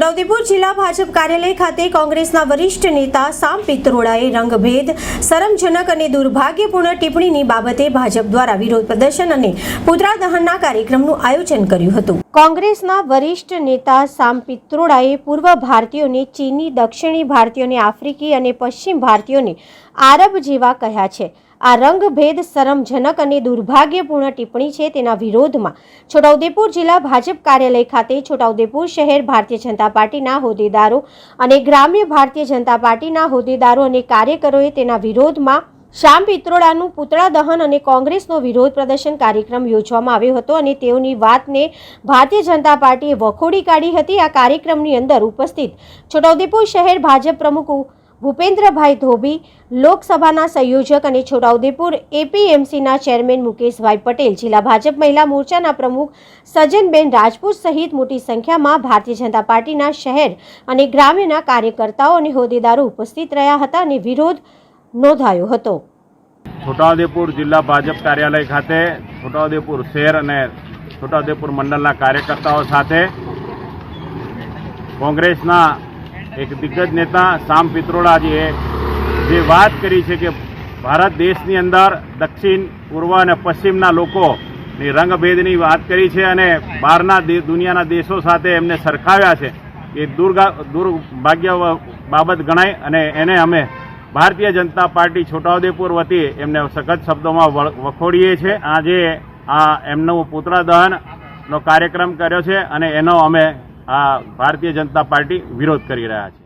છોટાઉદેપુર જિલ્લા ભાજપ કાર્યાલય ખાતે કોંગ્રેસના વરિષ્ઠ નેતા સામ પિત્રોડાએ રંગભેદ, શરમજનક અને દુર્ભાગ્યપૂર્ણ ટિપ્પણીની બાબતે ભાજપ દ્વારા વિરોધ પ્રદર્શન અને પુતળા દહનના કાર્યક્રમનું આયોજન કર્યું હતું. કોંગ્રેસના વરિષ્ઠ નેતા સામ પિત્રોડાએ પૂર્વ ભારતીયોને ચીની, દક્ષિણી ભારતીયોને આફ્રિકી અને પશ્ચિમ ભારતીયોને આરબ જેવા કહ્યા છે. આ રંગભેદ શરમજનક અને દુર્ભાગ્યપૂર્ણ ટિપ્પણી છે તેના વિરોધમાં છોટાઉદેપુર જિલ્લા ભાજપ કાર્યાલય ખાતે છોટાઉદેપુર શહેર ભારતીય જનતા પાર્ટીના હોદ્દેદારો અને ગ્રામ્ય ભારતીય જનતા પાર્ટીના હોદ્દેદારો અને કાર્યકરોએ તેના વિરોધમાં શ્યામ પિત્રોડાનું પુતળા દહન અને કોંગ્રેસનો વિરોધ પ્રદર્શન કાર્યક્રમ યોજવામાં આવ્યો હતો અને તેઓની વાતને ભારતીય જનતા પાર્ટીએ વખોડી કાઢી હતી. આ કાર્યક્રમની અંદર ઉપસ્થિત છોટાઉદેપુર શહેર ભાજપ પ્રમુખ ભૂપેન્દ્રભાઈ ધોબી, લોકસભાના સંયોજક અને છોટાઉદેપુર એપીએમસીના ચેરમેન મુકેશભાઈ પટેલ, જિલ્લા ભાજપ મહિલા મોરચાના પ્રમુખ સજનબેન રાજપૂત સહિત મોટી સંખ્યામાં ભારતીય જનતા પાર્ટીના શહેર અને ગ્રામ્યના કાર્યકર્તાઓ અને હોદ્દેદારો ઉપસ્થિત રહ્યા હતા અને વિરોધ નોંધાયો હતો. છોટાઉદેપુર જિલ્લા ભાજપ કાર્યાલય ખાતે છોટાઉદેપુર શહેર અને છોટાઉદેપુર મંડળના કાર્યકર્તાઓ સાથે કોંગ્રેસના એક દિગ્ગજ નેતા સામ પિત્રોડાજીએ જે વાત કરી છે કે ભારત દેશની અંદર દક્ષિણ, પૂર્વ અને પશ્ચિમના લોકોની રંગભેદની વાત કરી છે અને બહારના દુનિયાના દેશો સાથે એમને સરખાવ્યા છે. એ દુર્ગા, દુર્ભાગ્ય બાબત ગણાય અને એને અમે ભારતીય જનતા પાર્ટી છોટાઉદેપુર વતી એમને સખત શબ્દોમાં વખોડીએ છીએ આજે આ એમનું પુત્રદહનનો કાર્યક્રમ કર્યો છે અને એનો અમે આ ભારતીય જનતા પાર્ટી વિરોધ કરી રહ્યા છે.